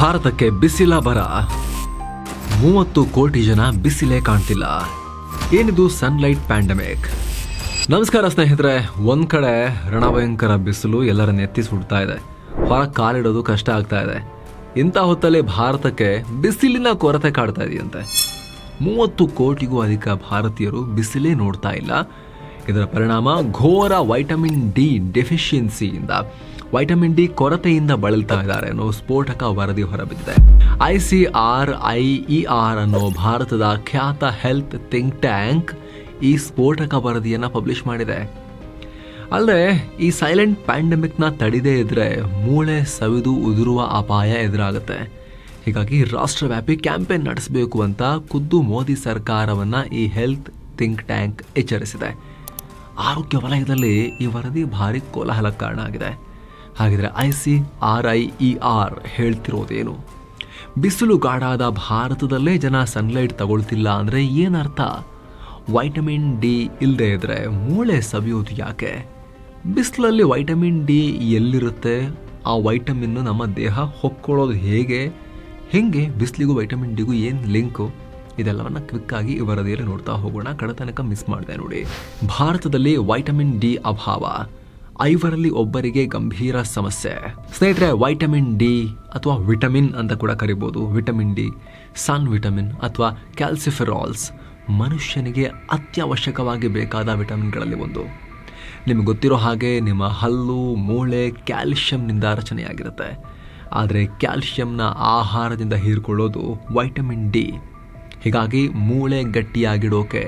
ಭಾರತಕ್ಕೆ ಬಿಸಿಲ ಬರ. ಮೂವತ್ತು ಕೋಟಿ ಜನ ಬಿಸಿಲೇ ಕಾಣ್ತಿಲ್ಲ. ಏನಿದು ಸನ್ಲೈಟ್ ಪ್ಯಾಂಡಮಿಕ್ ನಮಸ್ಕಾರ ಸ್ನೇಹಿತರೆ, ಒಂದ್ ಕಡೆ ರಣಭಯಂಕರ ಬಿಸಿಲು ಎಲ್ಲರನ್ನ ಎತ್ತಿ ಸುಡ್ತಾ ಇದೆ. ಹೊರ ಕಾಲಿಡೋದು ಕಷ್ಟ ಆಗ್ತಾ ಇದೆ. ಇಂಥ ಹೊತ್ತಲ್ಲಿ ಭಾರತಕ್ಕೆ ಬಿಸಿಲಿನ ಕೊರತೆ ಕಾಡ್ತಾ ಇದೆಯಂತೆ. ಮೂವತ್ತು ಕೋಟಿಗೂ ಅಧಿಕ ಭಾರತೀಯರು ಬಿಸಿಲೇ ನೋಡ್ತಾ ಇಲ್ಲ. ಇದರ ಪರಿಣಾಮ ಘೋರ ವೈಟಮಿನ್ ಡಿ ಡೆಫಿಷಿಯನ್ಸಿಯಿಂದ ವೈಟಮಿನ್ ಡಿ ಕೊರತೆಯಿಂದ ಬಳಲ್ತಾ ಇದ್ದಾರೆ ಅನ್ನೋ ಸ್ಫೋಟಕ ವರದಿ ಹೊರಬಿದ್ದಿದೆ. I C R I E R ಅನ್ನೋ ಭಾರತದ ಖ್ಯಾತ ಹೆಲ್ತ್ ಥಿಂಕ್ ಟ್ಯಾಂಕ್ ಈ ಸ್ಫೋಟಕ ವರದಿಯನ್ನು ಪಬ್ಲಿಷ್ ಮಾಡಿದೆ. ಅಲ್ಲದೆ, ಈ ಸೈಲೆಂಟ್ ಪ್ಯಾಂಡಮಿಕ್ನ ತಡಿದೇ ಇದ್ರೆ ಮೂಳೆ ಸವಿದು ಉದುರುವ ಅಪಾಯ ಎದುರಾಗುತ್ತೆ. ಹೀಗಾಗಿ ರಾಷ್ಟ್ರವ್ಯಾಪಿ ಕ್ಯಾಂಪೇನ್ ನಡೆಸಬೇಕು ಅಂತ ಖುದ್ದು ಮೋದಿ ಸರ್ಕಾರವನ್ನ ಈ ಹೆಲ್ತ್ ಥಿಂಕ್ ಟ್ಯಾಂಕ್ ಎಚ್ಚರಿಸಿದೆ. ಆರೋಗ್ಯ ವಲಯದಲ್ಲಿ ಈ ವರದಿ ಭಾರಿ ಕೋಲಾಹಲಕ್ಕೆ ಕಾರಣ ಆಗಿದೆ. ಹಾಗಿದ್ರೆ I C R I E R ಹೇಳ್ತಿರೋದೇನು? ಬಿಸಿಲು ಗಾಢಾದ ಭಾರತದಲ್ಲೇ ಜನ ಸನ್ಲೈಟ್ ತಗೊಳ್ತಿಲ್ಲ ಅಂದರೆ ಏನರ್ಥ? ವೈಟಮಿನ್ ಡಿ ಇಲ್ಲದೆ ಇದ್ರೆ ಮೂಳೆ ಸವಿಯೋದು ಯಾಕೆ? ಬಿಸಿಲಲ್ಲಿ ವೈಟಮಿನ್ ಡಿ ಎಲ್ಲಿರುತ್ತೆ? ಆ ವೈಟಮಿನ್ನು ನಮ್ಮ ದೇಹ ಹೊಕ್ಕೊಳ್ಳೋದು ಹೇಗೆ? ಹೆಂಗೆ ಬಿಸಿಲಿಗೂ ವೈಟಮಿನ್ ಡಿಗೂ ಏನು ಲಿಂಕು? ಇದೆಲ್ಲವನ್ನು ಕ್ವಿಕ್ ಆಗಿ ಈ ವರದಿಯಲ್ಲಿ ನೋಡ್ತಾ ಹೋಗೋಣ. ಕಡತನಕ ಮಿಸ್ ಮಾಡಿದೆ ನೋಡಿ. ಭಾರತದಲ್ಲಿ ವೈಟಮಿನ್ ಡಿ ಅಭಾವ. ಐವರಲ್ಲಿ ಒಬ್ಬರಿಗೆ ಗಂಭೀರ ಸಮಸ್ಯೆ. ಸ್ನೇಹಿತರೆ ವೈಟಮಿನ್ ಡಿ ಅಥವಾ ವಿಟಮಿನ್ ಅಂತ ಕೂಡ ಕರಿಬೋದು. ವಿಟಮಿನ್ ಡಿ ಸನ್ ವಿಟಮಿನ್ ಅಥವಾ ಕ್ಯಾಲ್ಸಿಫೆರಾಲ್ಸ್ ಮನುಷ್ಯನಿಗೆ ಅತ್ಯವಶ್ಯಕವಾಗಿ ಬೇಕಾದ ವಿಟಮಿನ್ಗಳಲ್ಲಿ ಒಂದು. ನಿಮಗೆ ಗೊತ್ತಿರೋ ಹಾಗೆ ನಿಮ್ಮ ಹಲ್ಲು, ಮೂಳೆ ಕ್ಯಾಲ್ಶಿಯಂನಿಂದ ರಚನೆಯಾಗಿರುತ್ತೆ. ಆದರೆ ಕ್ಯಾಲ್ಶಿಯಂನ ಆಹಾರದಿಂದ ಹೀರ್ಕೊಳ್ಳೋದು ವೈಟಮಿನ್ ಡಿ ಹೀಗಾಗಿ ಮೂಳೆ ಗಟ್ಟಿಯಾಗಿಡೋಕೆ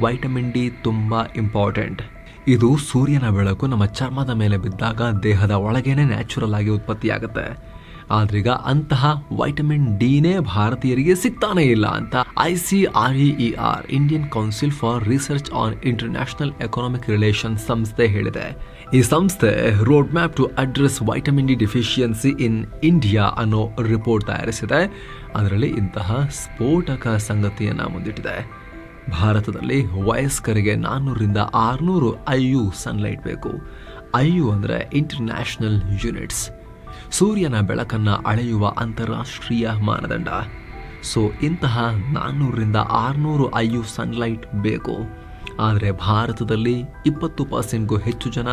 ವೈಟಮಿನ್ ಡಿ ತುಂಬ ಇಂಪಾರ್ಟೆಂಟ್ ಇದು ಸೂರ್ಯನ ಬೆಳಕು ನಮ್ಮ ಚರ್ಮದ ಮೇಲೆ ಬಿದ್ದಾಗ ದೇಹದ ಒಳಗೇನೆ ನ್ಯಾಚುರಲ್ ಆಗಿ ಉತ್ಪತ್ತಿಯಾಗುತ್ತೆ. ಆದ್ರೀಗ ಅಂತಹ ವೈಟಮಿನ್ ಡಿನೇ ಭಾರತೀಯರಿಗೆ ಸಿಗ್ತಾನೆ ಇಲ್ಲ ಅಂತ I C R E R Indian council for research on international economic relation ಸಂಸ್ಥೆ ಹೇಳಿದೆ. ಈ ಸಂಸ್ಥೆ road map to address vitamin D deficiency in India ಅನ್ನೋ ರಿಪೋರ್ಟ್ ತಯಾರಿಸಿದೆ. ಅದರಲ್ಲಿ ಇಂತಹ ಸ್ಫೋಟಕ ಸಂಗತಿಯನ್ನು ಮುಂದಿಟ್ಟಿದೆ. ಭಾರತದಲ್ಲಿ ವಯಸ್ಕರಿಗೆ ನಾನ್ನೂರಿಂದ ಆರುನೂರು ಐ ಯು ಸನ್ಲೈಟ್ ಬೇಕು. ಐ ಯು ಅಂದರೆ ಇಂಟರ್ನ್ಯಾಷನಲ್ ಯೂನಿಟ್ಸ್ ಸೂರ್ಯನ ಬೆಳಕನ್ನು ಅಳೆಯುವ ಅಂತಾರಾಷ್ಟ್ರೀಯ ಮಾನದಂಡ. ಸೊ ಇಂತಹ ನಾನ್ನೂರರಿಂದ ಆರುನೂರು ಐ ಯು ಸನ್ಲೈಟ್ ಬೇಕು. ಆದರೆ ಭಾರತದಲ್ಲಿ ಇಪ್ಪತ್ತು ಪರ್ಸೆಂಟ್ಗೂ ಹೆಚ್ಚು ಜನ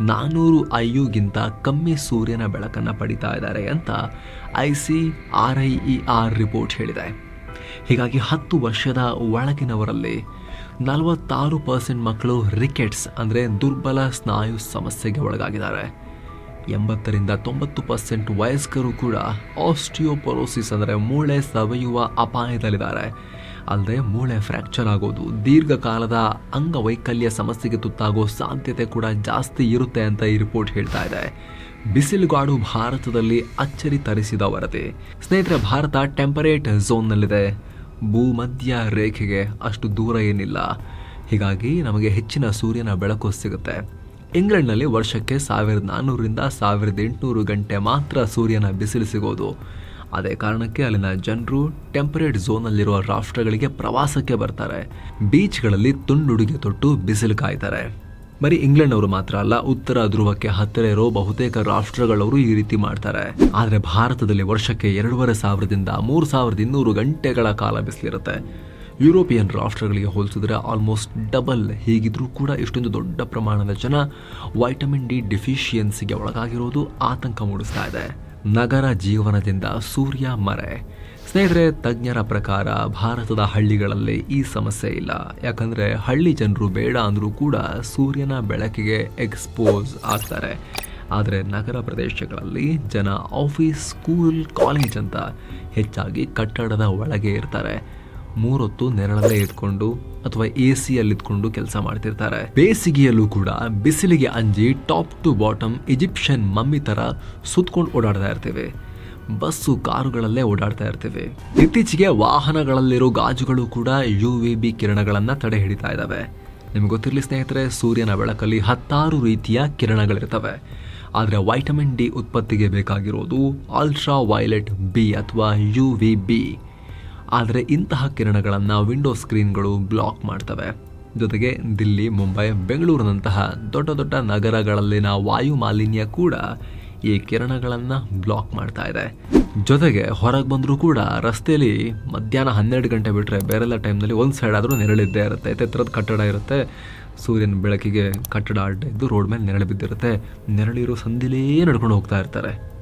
ನಾನ್ನೂರು ಐ ಯುಗಿಂತ ಕಮ್ಮಿ ಸೂರ್ಯನ ಬೆಳಕನ್ನು ಪಡಿತಾ ಇದ್ದಾರೆ ಅಂತ I C R I E R report ಹೇಳಿದೆ. ಹೀಗಾಗಿ ಹತ್ತು ವರ್ಷದ ಒಳಗಿನವರಲ್ಲಿ ನಲವತ್ತಾರು ಪರ್ಸೆಂಟ್ ಮಕ್ಕಳು ರಿಕೆಟ್ಸ್ ಅಂದರೆ ದುರ್ಬಲ ಸ್ನಾಯು ಸಮಸ್ಯೆಗೆ ಒಳಗಾಗಿದ್ದಾರೆ. ಎಂಬತ್ತರಿಂದ ತೊಂಬತ್ತು ಪರ್ಸೆಂಟ್ ವಯಸ್ಕರು ಕೂಡ ಆಸ್ಟಿಯೋಪೊರೋಸಿಸ್ ಅಂದರೆ ಮೂಳೆ ಸವೆಯುವ ಅಪಾಯದಲ್ಲಿದ್ದಾರೆ. ಅಲ್ಲದೆ ಮೂಳೆ ಫ್ರ್ಯಾಕ್ಚರ್ ಆಗೋದು, ದೀರ್ಘಕಾಲದ ಅಂಗವೈಕಲ್ಯ ಸಮಸ್ಯೆಗೆ ತುತ್ತಾಗೋ ಸಾಧ್ಯತೆ ಕೂಡ ಜಾಸ್ತಿ ಇರುತ್ತೆ ಅಂತ ಈ ರಿಪೋರ್ಟ್ ಹೇಳ್ತಾ ಇದೆ. ಬಿಸಿಲುಗಾಡು ಭಾರತದಲ್ಲಿ ಅಚ್ಚರಿ ತರಿಸಿದ ವರದಿ. ಸ್ನೇಹಿತರೆ, ಭಾರತ ಟೆಂಪರೇಟ್ ಝೋನ್ನಲ್ಲಿದೆ ಭೂಮಧ್ಯ ರೇಖೆಗೆ ಅಷ್ಟು ದೂರ ಏನಿಲ್ಲ. ಹೀಗಾಗಿ ನಮಗೆ ಹೆಚ್ಚಿನ ಸೂರ್ಯನ ಬೆಳಕು ಸಿಗುತ್ತೆ. ಇಂಗ್ಲೆಂಡ್ನಲ್ಲಿ ವರ್ಷಕ್ಕೆ ಸಾವಿರದ ನಾನ್ನೂರರಿಂದ ಸಾವಿರದ ಎಂಟುನೂರು ಗಂಟೆ ಮಾತ್ರ ಸೂರ್ಯನ ಬಿಸಿಲು ಸಿಗೋದು. ಅದೇ ಕಾರಣಕ್ಕೆ ಅಲ್ಲಿನ ಜನರು ಟೆಂಪರೇಟ್ ಝೋನಲ್ಲಿರುವ ರಾಷ್ಟ್ರಗಳಿಗೆ ಪ್ರವಾಸಕ್ಕೆ ಬರ್ತಾರೆ. ಬೀಚ್ಗಳಲ್ಲಿ ತುಂಡುಡುಗೆ ತೊಟ್ಟು ಬಿಸಿಲು ಕಾಯ್ತಾರೆ. ಬರೀ ಇಂಗ್ಲೆಂಡ್ ಅವರು ಮಾತ್ರ ಅಲ್ಲ, ಉತ್ತರ ಧ್ರುವಕ್ಕೆ ಹತ್ತಿರ ಇರೋ ಬಹುತೇಕ ರಾಷ್ಟ್ರಗಳವರು ಈ ರೀತಿ ಮಾಡ್ತಾರೆ. ಆದರೆ ಭಾರತದಲ್ಲಿ ವರ್ಷಕ್ಕೆ ಎರಡೂವರೆ ಸಾವಿರದಿಂದ ಮೂರು ಸಾವಿರದ ಇನ್ನೂರು ಗಂಟೆಗಳ ಕಾಲ ಬಿಸಿಲಿರುತ್ತೆ. ಯುರೋಪಿಯನ್ ರಾಷ್ಟ್ರಗಳಿಗೆ ಹೋಲಿಸಿದ್ರೆ ಆಲ್ಮೋಸ್ಟ್ ಡಬಲ್ ಹೀಗಿದ್ರೂ ಕೂಡ ಇಷ್ಟೊಂದು ದೊಡ್ಡ ಪ್ರಮಾಣದ ಜನ ವೈಟಮಿನ್ ಡಿ ಡಿಫಿಷಿಯನ್ಸಿಗೆ ಒಳಗಾಗಿರೋದು ಆತಂಕ ಮೂಡಿಸ್ತಾ ಇದೆ. ನಗರ ಜೀವನದಿಂದ ಸೂರ್ಯ ಮರೆ. ಸ್ನೇಹಿತರೆ, ತಜ್ಞರ ಪ್ರಕಾರ ಭಾರತದ ಹಳ್ಳಿಗಳಲ್ಲಿ ಈ ಸಮಸ್ಯೆ ಇಲ್ಲ. ಯಾಕಂದರೆ ಹಳ್ಳಿ ಜನರು ಬೇಡ ಅಂದರೂ ಕೂಡ ಸೂರ್ಯನ ಬೆಳಕಿಗೆ ಎಕ್ಸ್ಪೋಸ್ ಆಗ್ತಾರೆ. ಆದರೆ ನಗರ ಪ್ರದೇಶಗಳಲ್ಲಿ ಜನ ಆಫೀಸ್ ಸ್ಕೂಲ್ ಕಾಲೇಜ್ ಅಂತ ಹೆಚ್ಚಾಗಿ ಕಟ್ಟಡದ ಒಳಗೆ ಇರ್ತಾರೆ. ಮೂರೊತ್ತು ನೆರಳಲ್ಲೇ ಇಟ್ಕೊಂಡು ಅಥವಾ ಎ ಸಿಯಲ್ಲಿ ಇದ್ಕೊಂಡು ಕೆಲಸ ಮಾಡ್ತಿರ್ತಾರೆ. ಬೇಸಿಗೆಯಲ್ಲೂ ಕೂಡ ಬಿಸಿಲಿಗೆ ಅಂಜಿ top to bottom Egyptian mummy ತರ ಸುತ್ಕೊಂಡು ಓಡಾಡ್ತಾ ಇರ್ತೇವೆ. ಬಸ್ಸು ಕಾರುಗಳಲ್ಲೇ ಓಡಾಡ್ತಾ ಇರ್ತೇವೆ. ಇತ್ತೀಚೆಗೆ ವಾಹನಗಳಲ್ಲಿರೋ ಗಾಜುಗಳು ಕೂಡ ಯು ವಿ ಬಿ ಕಿರಣಗಳನ್ನ ತಡೆ ಹಿಡಿತಾ ಇದ್ದಾವೆ ನಿಮ್ಗೆ ಗೊತ್ತಿರಲಿ ಸ್ನೇಹಿತರೆ, ಸೂರ್ಯನ ಬೆಳಕಲ್ಲಿ ಹತ್ತಾರು ರೀತಿಯ ಕಿರಣಗಳಿರ್ತವೆ. ಆದರೆ ವೈಟಮಿನ್ ಡಿ ಉತ್ಪತ್ತಿಗೆ ಬೇಕಾಗಿರೋದು ಅಲ್ಟ್ರಾ ವೈಲೆಟ್ ಬಿ ಅಥವಾ ಯು ವಿ ಬಿ ಆದರೆ ಇಂತಹ ಕಿರಣಗಳನ್ನು ವಿಂಡೋ ಸ್ಕ್ರೀನ್ಗಳು ಬ್ಲಾಕ್ ಮಾಡ್ತವೆ. ಜೊತೆಗೆ ದಿಲ್ಲಿ, ಮುಂಬೈ, ಬೆಂಗಳೂರಿನಂತಹ ದೊಡ್ಡ ದೊಡ್ಡ ನಗರಗಳಲ್ಲಿನ ವಾಯು ಮಾಲಿನ್ಯ ಕೂಡ ಈ ಕಿರಣಗಳನ್ನು ಬ್ಲಾಕ್ ಮಾಡ್ತಾ ಇದೆ. ಜೊತೆಗೆ ಹೊರಗೆ ಬಂದರೂ ಕೂಡ ರಸ್ತೆಯಲ್ಲಿ ಮಧ್ಯಾಹ್ನ ಹನ್ನೆರಡು ಗಂಟೆ ಬಿಟ್ಟರೆ ಬೇರೆಲ್ಲ ಟೈಮ್ನಲ್ಲಿ ಒಂದು ಸೈಡ್ ಆದರೂ ನೆರಳಿದ್ದೇ ಇರುತ್ತೆ. ಎತ್ತರದ ಕಟ್ಟಡ ಇರುತ್ತೆ. ಸೂರ್ಯನ ಬೆಳಕಿಗೆ ಕಟ್ಟಡ ಅಡ್ಡ ಇದ್ದು ರೋಡ್ ಮೇಲೆ ನೆರಳು ಬಿದ್ದಿರುತ್ತೆ. ನೆರಳಿರೋ ಸಂದಿಲೇ ನಡ್ಕೊಂಡು ಹೋಗ್ತಾ ಇರ್ತಾರೆ.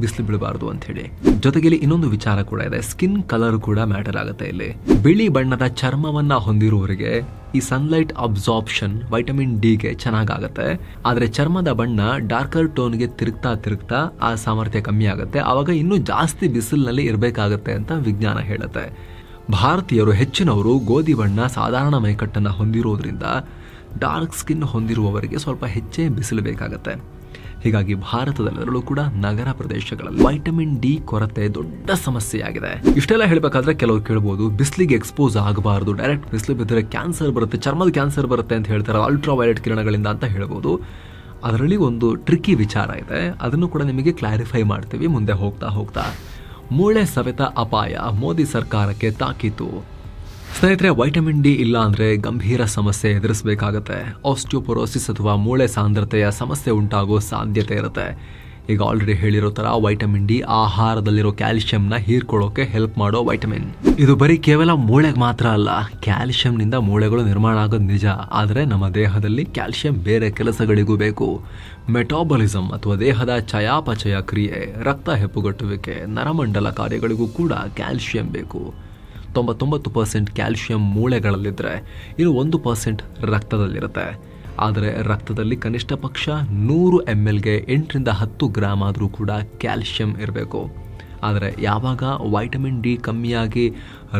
ಬಿಸಿಲು ಬೀಳಬಾರ್ದು ಅಂತ ಹೇಳಿ ಜೊತೆಗೆ ಇಲ್ಲಿ ಇನ್ನೊಂದು ವಿಚಾರ ಕೂಡ ಇದೆ. ಸ್ಕಿನ್ ಕಲರ್ ಕೂಡ ಮ್ಯಾಟರ್ ಆಗುತ್ತೆ ಇಲ್ಲಿ. ಬಿಳಿ ಬಣ್ಣದ ಚರ್ಮವನ್ನ ಹೊಂದಿರುವವರಿಗೆ ಈ ಸನ್ಲೈಟ್ ಅಬ್ಸಾರ್ಪ್ಷನ್ ವೈಟಮಿನ್ ಡಿಗೆ ಚೆನ್ನಾಗಾಗತ್ತೆ. ಆದರೆ ಚರ್ಮದ ಬಣ್ಣ ಡಾರ್ಕರ್ ಟೋನ್ಗೆ ತಿರುಗ್ತಾ ತಿರುಗ್ತಾ ಆ ಸಾಮರ್ಥ್ಯ ಕಮ್ಮಿ ಆಗುತ್ತೆ. ಆವಾಗ ಇನ್ನೂ ಜಾಸ್ತಿ ಬಿಸಿಲಿನಲ್ಲಿ ಇರಬೇಕಾಗತ್ತೆ ಅಂತ ವಿಜ್ಞಾನ ಹೇಳುತ್ತೆ. ಭಾರತೀಯರು ಹೆಚ್ಚಿನವರು ಗೋಧಿ ಬಣ್ಣ ಸಾಧಾರಣ ಮೈಕಟ್ಟನ್ನು ಹೊಂದಿರೋದ್ರಿಂದ ಡಾರ್ಕ್ ಸ್ಕಿನ್ ಹೊಂದಿರುವವರಿಗೆ ಸ್ವಲ್ಪ ಹೆಚ್ಚೇ ಬಿಸಿಲು ಬೇಕಾಗತ್ತೆ. ಹೀಗಾಗಿ ಭಾರತದಲ್ಲಿರಲು ಕೂಡ ನಗರ ಪ್ರದೇಶಗಳಲ್ಲಿ ವೈಟಮಿನ್ ಡಿ ಕೊರತೆ ದೊಡ್ಡ ಸಮಸ್ಯೆಯಾಗಿದೆ. ಇಷ್ಟೆಲ್ಲ ಹೇಳಬೇಕಾದ್ರೆ ಕೆಲವರು ಕೇಳಬಹುದು ಬಿಸಿಲಿಗೆ ಎಕ್ಸ್ಪೋಸ್ ಆಗಬಾರದು. ಡೈರೆಕ್ಟ್ ಬಿಸಿಲು ಬಿದ್ದರೆ ಕ್ಯಾನ್ಸರ್ ಬರುತ್ತೆ, ಚರ್ಮದ ಕ್ಯಾನ್ಸರ್ ಬರುತ್ತೆ ಅಂತ ಹೇಳ್ತಾರೆ ಅಲ್ಟ್ರಾ ವೈಲೆಟ್ ಕಿರಣಗಳಿಂದ ಅಂತ ಹೇಳ್ಬೋದು. ಅದರಲ್ಲಿ ಒಂದು ಟ್ರಿಕ್ಕಿ ವಿಚಾರ ಇದೆ. ಅದನ್ನು ಕೂಡ ನಿಮಗೆ ಕ್ಲಾರಿಫೈ ಮಾಡ್ತೀವಿ, ಮುಂದೆ ಹೋಗ್ತಾ ಹೋಗ್ತಾ. ಮೂಳೆ ಸವೆತ ಅಪಾಯ, ಮೋದಿ ಸರ್ಕಾರಕ್ಕೆ ತಾಕೀತು. ಸ್ನೇಹಿತರೆ ವೈಟಮಿನ್ ಡಿ ಇಲ್ಲ ಅಂದರೆ ಗಂಭೀರ ಸಮಸ್ಯೆ ಎದುರಿಸಬೇಕಾಗತ್ತೆ. ಆಸ್ಟಿಯೋಪೊರೋಸಿಸ್ ಅಥವಾ ಮೂಳೆ ಸಾಂದ್ರತೆಯ ಸಮಸ್ಯೆ ಉಂಟಾಗೋ ಸಾಧ್ಯತೆ ಇರುತ್ತೆ. ಈಗ ಆಲ್ರೆಡಿ ಹೇಳಿರೋ ಥರ ವೈಟಮಿನ್ ಡಿ ಆಹಾರದಲ್ಲಿರೋ ಕ್ಯಾಲ್ಸಿಯಂನ ಹೀರ್ಕೊಳ್ಳೋಕೆ ಹೆಲ್ಪ್ ಮಾಡೋ ವೈಟಮಿನ್ ಇದು ಬರೀ ಕೇವಲ ಮೂಳೆಗೆ ಮಾತ್ರ ಅಲ್ಲ ಕ್ಯಾಲ್ಸಿಯಂನಿಂದ ಮೂಳೆಗಳು ನಿರ್ಮಾಣ ಆಗೋದು ನಿಜ. ಆದರೆ ನಮ್ಮ ದೇಹದಲ್ಲಿ ಕ್ಯಾಲ್ಸಿಯಂ ಬೇರೆ ಕೆಲಸಗಳಿಗೂ ಬೇಕು. ಮೆಟಾಬಲಿಸಮ್ ಅಥವಾ ದೇಹದ ಚಯಾಪಚಯ ಕ್ರಿಯೆ, ರಕ್ತ ಹೆಪ್ಪುಗಟ್ಟುವಿಕೆ, ನರಮಂಡಲ ಕಾರ್ಯಗಳಿಗೂ ಕೂಡ ಕ್ಯಾಲ್ಸಿಯಂ ಬೇಕು. ತೊಂಬತ್ತೊಂಬತ್ತು ಪರ್ಸೆಂಟ್ ಕ್ಯಾಲ್ಶಿಯಂ ಮೂಳೆಗಳಲ್ಲಿದ್ದರೆ ಇನ್ನು ಒಂದು ಪರ್ಸೆಂಟ್ ರಕ್ತದಲ್ಲಿರುತ್ತೆ. ಆದರೆ ರಕ್ತದಲ್ಲಿ ಕನಿಷ್ಠ ಪಕ್ಷ ನೂರು ಎಂ ಎಲ್ಗೆ ಎಂಟರಿಂದ ಹತ್ತು ಗ್ರಾಮ್ ಆದರೂ ಕೂಡ ಕ್ಯಾಲ್ಶಿಯಂ ಇರಬೇಕು. ಆದರೆ ಯಾವಾಗ ವೈಟಮಿನ್ ಡಿ ಕಮ್ಮಿಯಾಗಿ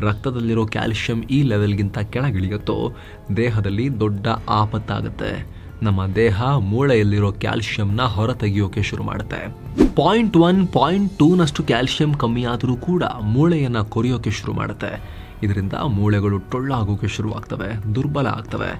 ರಕ್ತದಲ್ಲಿರೋ ಕ್ಯಾಲ್ಶಿಯಂ ಈ ಲೆವೆಲ್ಗಿಂತ ಕೆಳಗಿಳಿಯುತ್ತೋ, ದೇಹದಲ್ಲಿ ದೊಡ್ಡ ಆಪತ್ತಾಗುತ್ತೆ. ನಮ್ಮ ದೇಹ ಮೂಳೆಯಲ್ಲಿರೋ ಕ್ಯಾಲ್ಶಿಯಂನ ಹೊರತೆಗೆಯೋಕೆ ಶುರು ಮಾಡುತ್ತೆ. ಪಾಯಿಂಟ್ ಒನ್, ಪಾಯಿಂಟ್ ಟೂನಷ್ಟು ಕ್ಯಾಲ್ಶಿಯಂ ಕಮ್ಮಿ ಆದರೂ ಕೂಡ ಮೂಳೆಯನ್ನು ಕೊರೆಯೋಕೆ ಶುರು ಮಾಡುತ್ತೆ. ಇದರಿಂದ ಮೂಳೆಗಳು ಟೊಳ್ಳಾಗೋಕೆ ಶುರುವಾಗ್ತವೆ, ದುರ್ಬಲ ಆಗ್ತವೆ.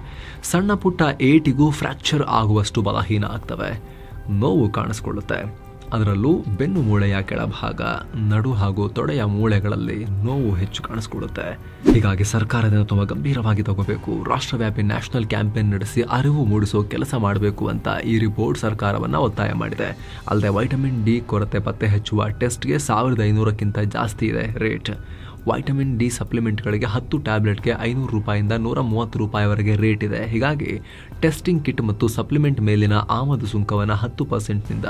ಸಣ್ಣ ಪುಟ್ಟ ಏಟಿಗೂ ಫ್ರ್ಯಾಕ್ಚರ್ ಆಗುವಷ್ಟು ಬಲಹೀನ ಆಗ್ತವೆ. ನೋವು ಕಾಣಿಸ್ಕೊಳ್ಳುತ್ತೆ. ಅದರಲ್ಲೂ ಬೆನ್ನು ಮೂಳೆಯ ಕೆಳಭಾಗ, ನಡು ಹಾಗೂ ತೊಡೆಯ ಮೂಳೆಗಳಲ್ಲಿ ನೋವು ಹೆಚ್ಚು ಕಾಣಿಸ್ಕೊಡುತ್ತೆ ಹೀಗಾಗಿ ಸರ್ಕಾರದಿಂದ ತುಂಬ ಗಂಭೀರವಾಗಿ ತಗೋಬೇಕು. ರಾಷ್ಟ್ರವ್ಯಾಪಿ ನ್ಯಾಷನಲ್ ಕ್ಯಾಂಪೇನ್ ನಡೆಸಿ ಅರಿವು ಮೂಡಿಸೋ ಕೆಲಸ ಮಾಡಬೇಕು ಅಂತ ಈ ರಿಪೋರ್ಟ್ ಸರ್ಕಾರವನ್ನು ಒತ್ತಾಯ ಮಾಡಿದೆ. ಅಲ್ಲದೆ ವೈಟಮಿನ್ ಡಿ ಕೊರತೆ ಪತ್ತೆ ಹಚ್ಚುವ ಟೆಸ್ಟ್ಗೆ ಸಾವಿರದ ಐನೂರಕ್ಕಿಂತ ಜಾಸ್ತಿ ಇದೆ ರೇಟ್. ವೈಟಮಿನ್ ಡಿ ಸಪ್ಲಿಮೆಂಟ್ಗಳಿಗೆ ಹತ್ತು ಟ್ಯಾಬ್ಲೆಟ್ಗೆ ಐನೂರು ರೂಪಾಯಿಂದ ನೂರ ಮೂವತ್ತು ರೂಪಾಯಿವರೆಗೆ ರೇಟ್ ಇದೆ. ಹೀಗಾಗಿ ಟೆಸ್ಟಿಂಗ್ ಕಿಟ್ ಮತ್ತು ಸಪ್ಲಿಮೆಂಟ್ ಮೇಲಿನ ಆಮದು ಸುಂಕವನ್ನು ಹತ್ತು ಪರ್ಸೆಂಟ್ನಿಂದ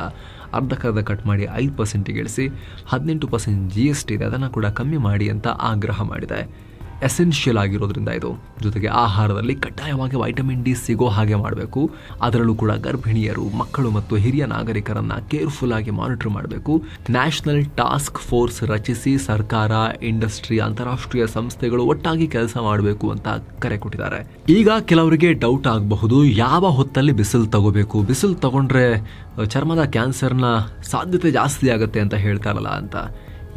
ಅರ್ಧಕ್ಕರ್ಧ ಕಟ್ ಮಾಡಿ ಐದು ಪರ್ಸೆಂಟಿಗೆ ಇಳಿಸಿ ಹದಿನೆಂಟು ಪರ್ಸೆಂಟ್ ಜಿ ಎಸ್ ಟಿ ಇದೆ ಅದನ್ನು ಕೂಡ ಕಮ್ಮಿ ಮಾಡಿ ಅಂತ ಆಗ್ರಹ ಮಾಡಿದೆ. ಎಸೆನ್ಷಿಯಲ್ ಆಗಿರೋದ್ರಿಂದ ಇದು. ಜೊತೆಗೆ ಆಹಾರದಲ್ಲಿ ಕಡ್ಡಾಯವಾಗಿ ವೈಟಮಿನ್ ಡಿ ಸಿಗೋ ಹಾಗೆ ಮಾಡಬೇಕು. ಅದರಲ್ಲೂ ಕೂಡ ಗರ್ಭಿಣಿಯರು, ಮಕ್ಕಳು ಮತ್ತು ಹಿರಿಯ ನಾಗರಿಕರನ್ನ ಕೇರ್ಫುಲ್ ಆಗಿ ಮಾನಿಟರ್ ಮಾಡಬೇಕು. ನ್ಯಾಷನಲ್ ಟಾಸ್ಕ್ ಫೋರ್ಸ್ ರಚಿಸಿ ಸರ್ಕಾರ ಇಂಡಸ್ಟ್ರಿ ಅಂತಾರಾಷ್ಟ್ರೀಯ ಸಂಸ್ಥೆಗಳು ಒಟ್ಟಾಗಿ ಕೆಲಸ ಮಾಡಬೇಕು ಅಂತ ಕರೆ ಕೊಟ್ಟಿದ್ದಾರೆ. ಈಗ ಕೆಲವರಿಗೆ ಡೌಟ್ ಆಗಬಹುದು. ಯಾವ ಹೊತ್ತಲ್ಲಿ ಬಿಸಿಲು ತಗೋಬೇಕು? ಬಿಸಿಲು ತಗೊಂಡ್ರೆ ಚರ್ಮದ ಕ್ಯಾನ್ಸರ್ನ ಸಾಧ್ಯತೆ ಜಾಸ್ತಿ ಆಗುತ್ತೆ ಅಂತ ಹೇಳ್ತಾರಲ್ಲ ಅಂತ.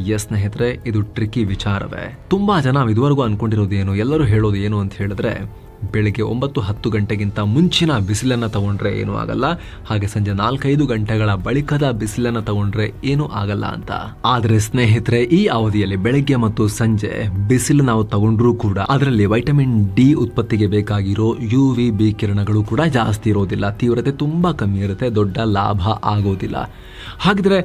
ಎಸ್ ಸ್ನೇಹಿತರೆ, ಇದು ಟ್ರಿಕಿ ವಿಚಾರವೇ. ತುಂಬಾ ಜನ ಇದುವರೆಗೂ ಅನ್ಕೊಂಡಿರೋದು ಏನು, ಎಲ್ಲರೂ ಹೇಳೋದು ಏನು ಅಂತ ಹೇಳಿದ್ರೆ, ಬೆಳಿಗ್ಗೆ ಒಂಬತ್ತು ಹತ್ತು ಗಂಟೆಗಿಂತ ಮುಂಚಿನ ಬಿಸಿಲನ್ನ ತಗೊಂಡ್ರೆ ಏನೂ ಆಗಲ್ಲ, ಹಾಗೆ ಸಂಜೆ ನಾಲ್ಕೈದು ಗಂಟೆಗಳ ಬಳಿಕದ ಬಿಸಿಲನ್ನ ತಗೊಂಡ್ರೆ ಏನೂ ಆಗಲ್ಲ ಅಂತ. ಆದ್ರೆ ಸ್ನೇಹಿತರೆ, ಈ ಅವಧಿಯಲ್ಲಿ ಬೆಳಗ್ಗೆ ಮತ್ತು ಸಂಜೆ ಬಿಸಿಲು ನಾವು ತಗೊಂಡ್ರೂ ಕೂಡ ಅದರಲ್ಲಿ ವೈಟಮಿನ್ ಡಿ ಉತ್ಪತ್ತಿಗೆ ಬೇಕಾಗಿರೋ ಯು ವಿ ಬಿ ಕಿರಣಗಳು ಕೂಡ ಜಾಸ್ತಿ ಇರೋದಿಲ್ಲ. ತೀವ್ರತೆ ತುಂಬಾ ಕಮ್ಮಿ ಇರುತ್ತೆ, ದೊಡ್ಡ ಲಾಭ ಆಗೋದಿಲ್ಲ. ಹಾಗಿದ್ರೆ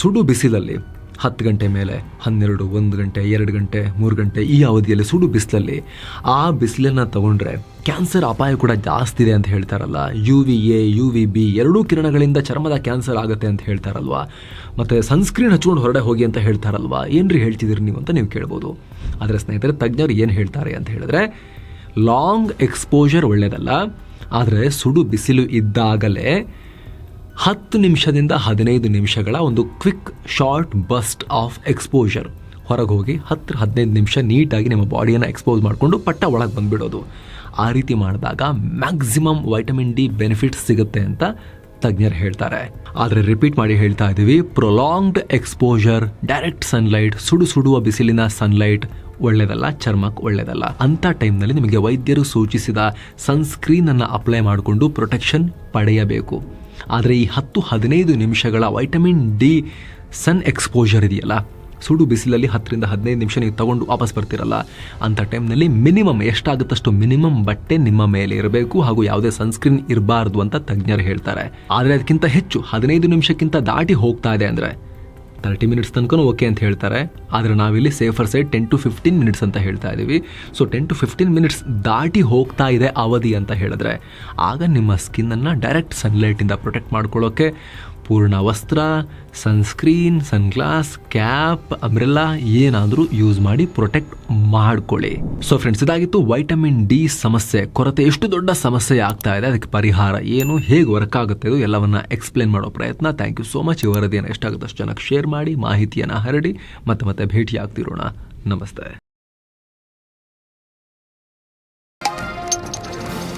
ಸುಡು ಬಿಸಿಲಲ್ಲಿ ಹತ್ತು ಗಂಟೆ ಮೇಲೆ, ಹನ್ನೆರಡು, ಒಂದು ಗಂಟೆ, ಎರಡು ಗಂಟೆ, ಮೂರು ಗಂಟೆ ಈ ಅವಧಿಯಲ್ಲಿ ಸುಡು ಬಿಸಿಲಲ್ಲಿ ಆ ಬಿಸಿಲನ್ನು ತಗೊಂಡ್ರೆ ಕ್ಯಾನ್ಸರ್ ಅಪಾಯ ಕೂಡ ಜಾಸ್ತಿ ಇದೆ ಅಂತ ಹೇಳ್ತಾರಲ್ಲ. U V A U V B ಎರಡೂ ಕಿರಣಗಳಿಂದ ಚರ್ಮದ ಕ್ಯಾನ್ಸರ್ ಆಗುತ್ತೆ ಅಂತ ಹೇಳ್ತಾರಲ್ವಾ? ಮತ್ತು ಸನ್ಸ್ಕ್ರೀನ್ ಹಚ್ಕೊಂಡು ಹೊರಡೆ ಹೋಗಿ ಅಂತ ಹೇಳ್ತಾರಲ್ವಾ? ರೀ ಹೇಳ್ತಿದ್ದೀರಿ ನೀವು ಅಂತ ನೀವು ಕೇಳ್ಬೋದು. ಆದರೆ ಸ್ನೇಹಿತರೆ, ತಜ್ಞರು ಏನು ಹೇಳ್ತಾರೆ ಅಂತ ಹೇಳಿದ್ರೆ ಲಾಂಗ್ ಎಕ್ಸ್ಪೋಜರ್ ಒಳ್ಳೆಯದಲ್ಲ ಆದರೆ ಸುಡು ಬಿಸಿಲು ಇದ್ದಾಗಲೇ ಹತ್ತು ನಿಮಿಷದಿಂದ ಹದಿನೈದು ನಿಮಿಷಗಳ ಒಂದು quick short burst of exposure ಹೊರಗೆ ಹೋಗಿ ಹತ್ತು ಹದಿನೈದು ನಿಮಿಷ ನೀಟಾಗಿ ನಿಮ್ಮ ಬಾಡಿಯನ್ನು ಎಕ್ಸ್ಪೋಸ್ ಮಾಡಿಕೊಂಡು ಪಟ್ಟ ಒಳಗೆ ಬಂದುಬಿಡೋದು. ಆ ರೀತಿ ಮಾಡಿದಾಗ ಮ್ಯಾಕ್ಸಿಮಮ್ ವೈಟಮಿನ್ ಡಿ ಬೆನಿಫಿಟ್ಸ್ ಸಿಗುತ್ತೆ ಅಂತ ತಜ್ಞರು ಹೇಳ್ತಾರೆ. ಆದರೆ ರಿಪೀಟ್ ಮಾಡಿ ಹೇಳ್ತಾ ಇದ್ದೀವಿ, ಪ್ರೊಲಾಂಗ್ಡ್ ಎಕ್ಸ್ಪೋಜರ್ ಡೈರೆಕ್ಟ್ ಸನ್ಲೈಟ್, ಸುಡು ಸುಡುವ ಬಿಸಿಲಿನ ಸನ್ಲೈಟ್ ಒಳ್ಳೆಯದಲ್ಲ ಚರ್ಮಕ್ಕೆ ಒಳ್ಳೆಯದಲ್ಲ ಅಂತ ಟೈಮ್ನಲ್ಲಿ ನಿಮಗೆ ವೈದ್ಯರು ಸೂಚಿಸಿದ ಸನ್ಸ್ಕ್ರೀನನ್ನು ಅಪ್ಲೈ ಮಾಡಿಕೊಂಡು ಪ್ರೊಟೆಕ್ಷನ್ ಪಡೆಯಬೇಕು. ಆದರೆ ಈ ಹತ್ತು ಹದಿನೈದು ನಿಮಿಷಗಳ ವೈಟಮಿನ್ ಡಿ ಸನ್ ಎಕ್ಸ್ಪೋಜರ್ ಇದೆಯಲ್ಲ, ಸುಡು ಬಿಸಿಲಲ್ಲಿ ಹತ್ತರಿಂದ ಹದಿನೈದು ನಿಮಿಷ ನೀವು ತಗೊಂಡು ವಾಪಸ್ ಬರ್ತಿರಲ್ಲ ಅಂಥ ಟೈಮ್ನಲ್ಲಿ ಮಿನಿಮಮ್ ಎಷ್ಟಾಗುತ್ತಷ್ಟು ಮಿನಿಮಮ್ ಬಟ್ಟೆ ನಿಮ್ಮ ಮೇಲೆ ಇರಬೇಕು ಹಾಗೂ ಯಾವುದೇ ಸನ್ಸ್ಕ್ರೀನ್ ಇರಬಾರ್ದು ಅಂತ ತಜ್ಞರು ಹೇಳ್ತಾರೆ. ಆದರೆ ಅದಕ್ಕಿಂತ ಹೆಚ್ಚು ಹದಿನೈದು ನಿಮಿಷಕ್ಕಿಂತ ದಾಟಿ ಹೋಗ್ತಾ ಇದೆ ಅಂದರೆ ತರ್ಟಿ ಮಿನಿಟ್ಸ್ ತನಕ ಓಕೆ ಅಂತ ಹೇಳ್ತಾರೆ. ಆದರೆ ನಾವಿಲ್ಲಿ safer side ten to fifteen minutes ಅಂತ ಹೇಳ್ತಾ ಇದ್ದೀವಿ so ten to fifteen minutes ದಾಟಿ ಹೋಗ್ತಾ ಇದೆ ಅವಧಿ ಅಂತ ಹೇಳಿದ್ರೆ. ಆಗ ನಿಮ್ಮ ಸ್ಕಿನ್ನನ್ನು ಡೈರೆಕ್ಟ್ ಸನ್ಲೈಟಿಂದ ಪ್ರೊಟೆಕ್ಟ್ ಮಾಡ್ಕೊಳ್ಳೋಕ್ಕೆ ಪೂರ್ಣ ವಸ್ತ್ರ ಸನ್ಸ್ಕ್ರೀನ್ ಸನ್ಗ್ಲಾಸ್ ಕ್ಯಾಪ್ ಅಂಬ್ರೆಲ್ಲಾ ಏನಾದರೂ ಯೂಸ್ ಮಾಡಿ ಪ್ರೊಟೆಕ್ಟ್ ಮಾಡ್ಕೊಳ್ಳಿ. ಸೊ ಫ್ರೆಂಡ್ಸ್ ಇದಾಗಿತ್ತು ವೈಟಮಿನ್ ಡಿ ಸಮಸ್ಯೆ. ಕೊರತೆ ಎಷ್ಟು ದೊಡ್ಡ ಸಮಸ್ಯೆ ಆಗ್ತಾ ಇದೆ, ಅದಕ್ಕೆ ಪರಿಹಾರ ಏನು, ಹೇಗೆ ವರ್ಕ್ ಆಗುತ್ತೆ ಎಲ್ಲವನ್ನ ಎಕ್ಸ್ಪ್ಲೇನ್ ಮಾಡೋ ಪ್ರಯತ್ನ. ಥ್ಯಾಂಕ್ ಯು ಸೋ ಮಚ್ ಈ ವರದಿಯನ್ನು ಎಷ್ಟಾಗುತ್ತೆ ಅಷ್ಟು ಜನಕ್ಕೆ ಶೇರ್ ಮಾಡಿ, ಮಾಹಿತಿಯನ್ನು ಹರಡಿ, ಮತ್ತೆ ಮತ್ತೆ ಭೇಟಿ ಆಗ್ತಿರೋಣ ನಮಸ್ತೆ.